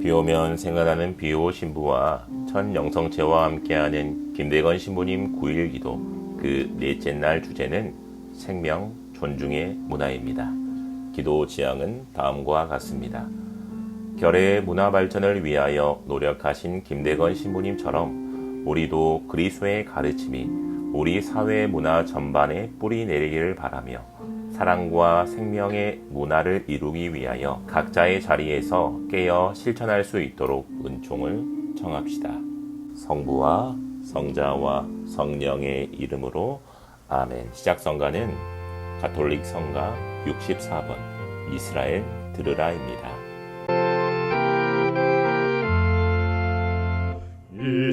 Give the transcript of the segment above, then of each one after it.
비 오면 생각나는 비오 신부와 첫 영성체와 함께하는 김대건 신부님 9일 기도 그 넷째 날 주제는 생명 존중의 문화입니다. 기도 지향은 다음과 같습니다. 결의 문화 발전을 위하여 노력하신 김대건 신부님처럼 우리도 그리스도의 가르침이 우리 사회 문화 전반에 뿌리 내리기를 바라며 사랑과 생명의 문화를 이루기 위하여 각자의 자리에서 깨어 실천할 수 있도록 은총을 청합시다. 성부와 성자와 성령의 이름으로 아멘. 시작 성가는 가톨릭 성가 64번 이스라엘 들으라입니다. 이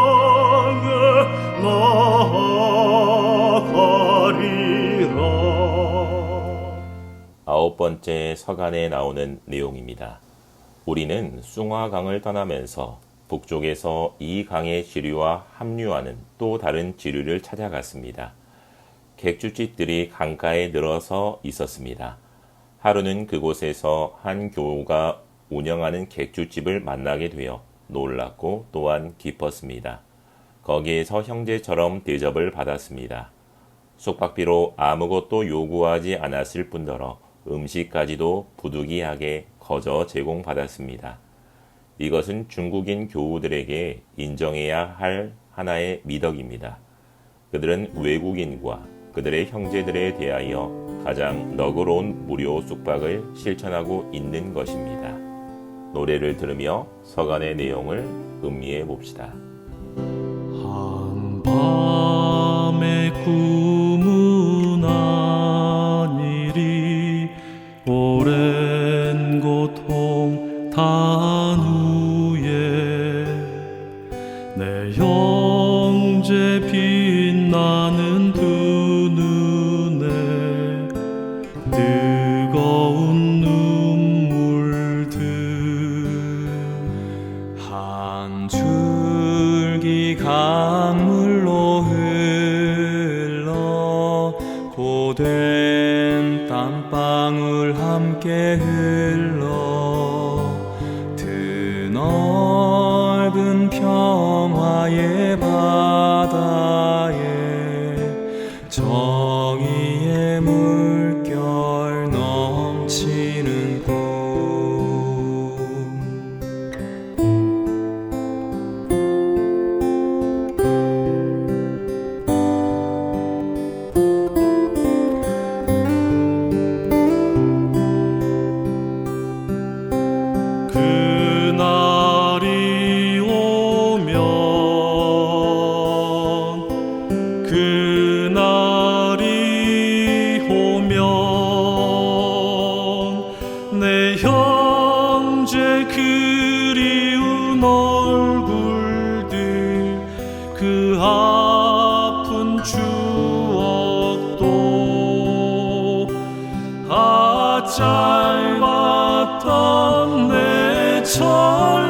아홉 번째 서간에 나오는 내용입니다. 우리는 숭화강을 떠나면서 북쪽에서 이 강의 지류와 합류하는 또 다른 지류를 찾아갔습니다. 객주집들이 강가에 늘어서 있었습니다. 하루는 그곳에서 한 교우가 운영하는 객주집을 만나게 되어 놀랐고 또한 기뻤습니다. 거기에서 형제처럼 대접을 받았습니다. 숙박비로 아무것도 요구하지 않았을 뿐더러 음식까지도 부득이하게 거저 제공받았습니다. 이것은 중국인 교우들에게 인정해야 할 하나의 미덕입니다. 그들은 외국인과 그들의 형제들에 대하여 가장 너그러운 무료 숙박을 실천하고 있는 것입니다. 노래를 들으며 서간의 내용을 음미해 봅시다. 한밤의 꿈 눈에 뜨거운 눈물들 한 줄기 강물로 흘러 고된 정의 추억도 아 짧았던 내젊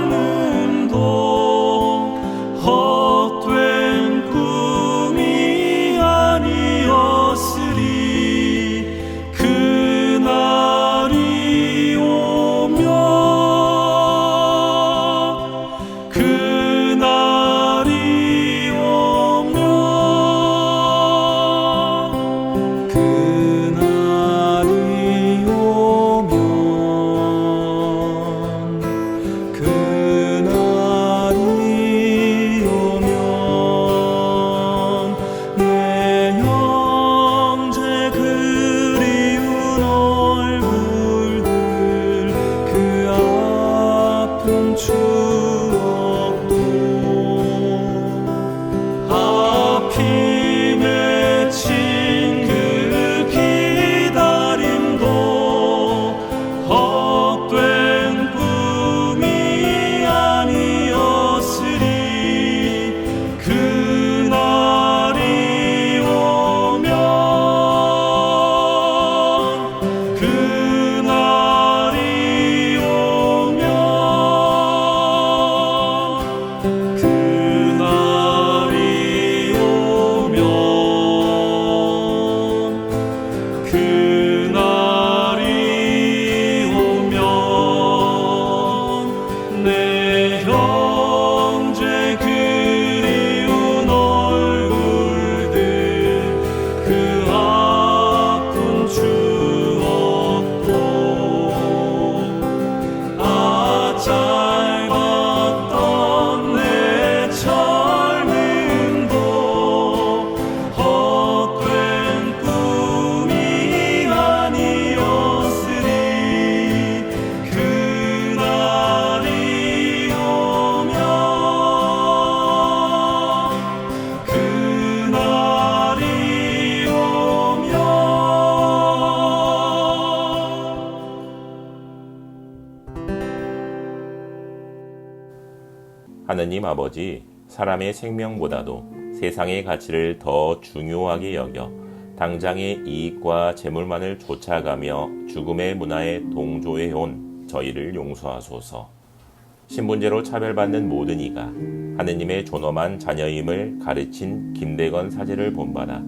하느님 아버지, 사람의 생명보다도 세상의 가치를 더 중요하게 여겨 당장의 이익과 재물만을 쫓아가며 죽음의 문화에 동조해 온 저희를 용서하소서. 신분제로 차별받는 모든 이가 하느님의 존엄한 자녀임을 가르친 김대건 사제를 본받아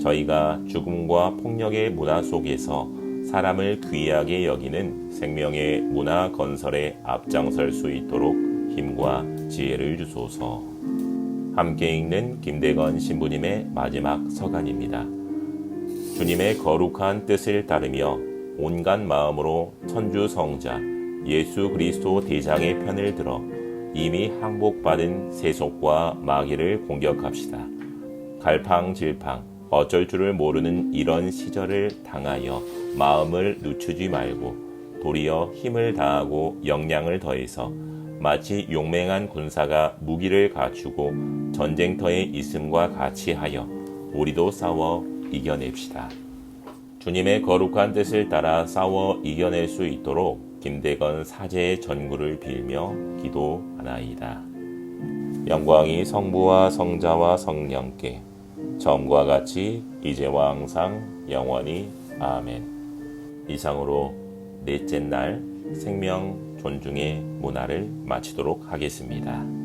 저희가 죽음과 폭력의 문화 속에서 사람을 귀하게 여기는 생명의 문화 건설에 앞장설 수 있도록 힘과 지혜를 주소서. 함께 읽는 김대건 신부님의 마지막 서간입니다. 주님의 거룩한 뜻을 따르며 온갖 마음으로 천주 성자 예수 그리스도 대장의 편을 들어 이미 항복받은 세속과 마귀를 공격합시다. 갈팡질팡 어쩔 줄을 모르는 이런 시절을 당하여 마음을 늦추지 말고 도리어 힘을 다하고 역량을 더해서 마치 용맹한 군사가 무기를 갖추고 전쟁터에 있음과 같이 하여 우리도 싸워 이겨냅시다. 주님의 거룩한 뜻을 따라 싸워 이겨낼 수 있도록 김대건 사제의 전구를 빌며 기도하나이다. 영광이 성부와 성자와 성령께 처음과 같이 이제와 항상 영원히 아멘. 이상으로 넷째 날 생명 존중의 문화를 마치도록 하겠습니다.